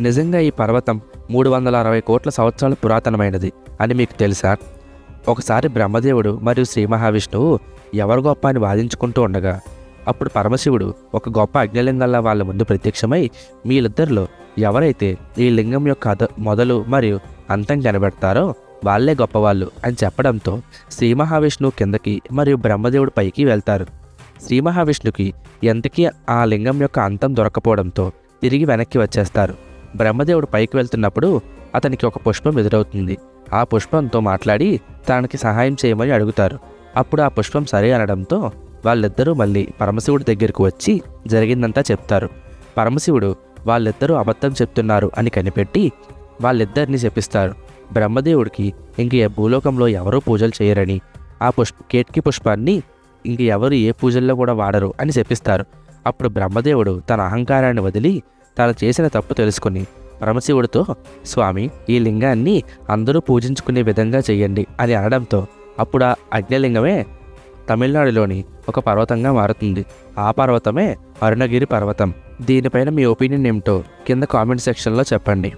నిజంగా ఈ పర్వతం మూడు వందల అరవై కోట్ల సంవత్సరాల పురాతనమైనది అని మీకు తెలుసా? ఒకసారి బ్రహ్మదేవుడు మరియు శ్రీ మహావిష్ణువు ఎవరు గొప్ప అని వాదించుకుంటూ ఉండగా అప్పుడు పరమశివుడు ఒక గొప్ప అగ్నిలింగంలా వాళ్ళ ముందు ప్రత్యక్షమై వీళ్ళిద్దరిలో ఎవరైతే ఈ లింగం యొక్క అద మొదలు మరియు అంతం కనబెడతారో వాళ్ళే గొప్పవాళ్ళు అని చెప్పడంతో శ్రీ మహావిష్ణువు కిందకి మరియు బ్రహ్మదేవుడు పైకి వెళ్తారు. శ్రీ మహావిష్ణుకి ఎంతకీ ఆ లింగం యొక్క అంతం దొరకపోవడంతో తిరిగి వెనక్కి వచ్చేస్తారు. బ్రహ్మదేవుడు పైకి వెళ్తున్నప్పుడు అతనికి ఒక పుష్పం ఎదురవుతుంది. ఆ పుష్పంతో మాట్లాడి తనకి సహాయం చేయమని అడుగుతారు. అప్పుడు ఆ పుష్పం సరే అనడంతో వాళ్ళిద్దరూ మళ్ళీ పరమశివుడి దగ్గరకు వచ్చి జరిగిందంతా చెప్తారు. పరమశివుడు వాళ్ళిద్దరూ అబద్ధం చెప్తున్నారు అని కనిపెట్టి వాళ్ళిద్దరిని చెప్పిస్తారు బ్రహ్మదేవుడికి ఇంక భూలోకంలో ఎవరూ పూజలు చేయరని ఆ పుష్ప కేట్కి పుష్పాన్ని ఇంక ఎవరు ఏ పూజల్లో కూడా వాడరు అని చెప్పిస్తారు అప్పుడు బ్రహ్మదేవుడు తన అహంకారాన్ని వదిలి తాను చేసిన తప్పు తెలుసుకుని పరమశివుడితో స్వామి ఈ లింగాన్ని అందరూ పూజించుకునే విధంగా చేయండి అని అనడంతో అప్పుడు ఆ అగ్నిలింగమే తమిళనాడులోని ఒక పర్వతంగా మారుతుంది. ఆ పర్వతమే అరుణగిరి పర్వతం. దీనిపైన మీ ఒపీనియన్ ఏమిటో కింద కామెంట్ సెక్షన్లో చెప్పండి.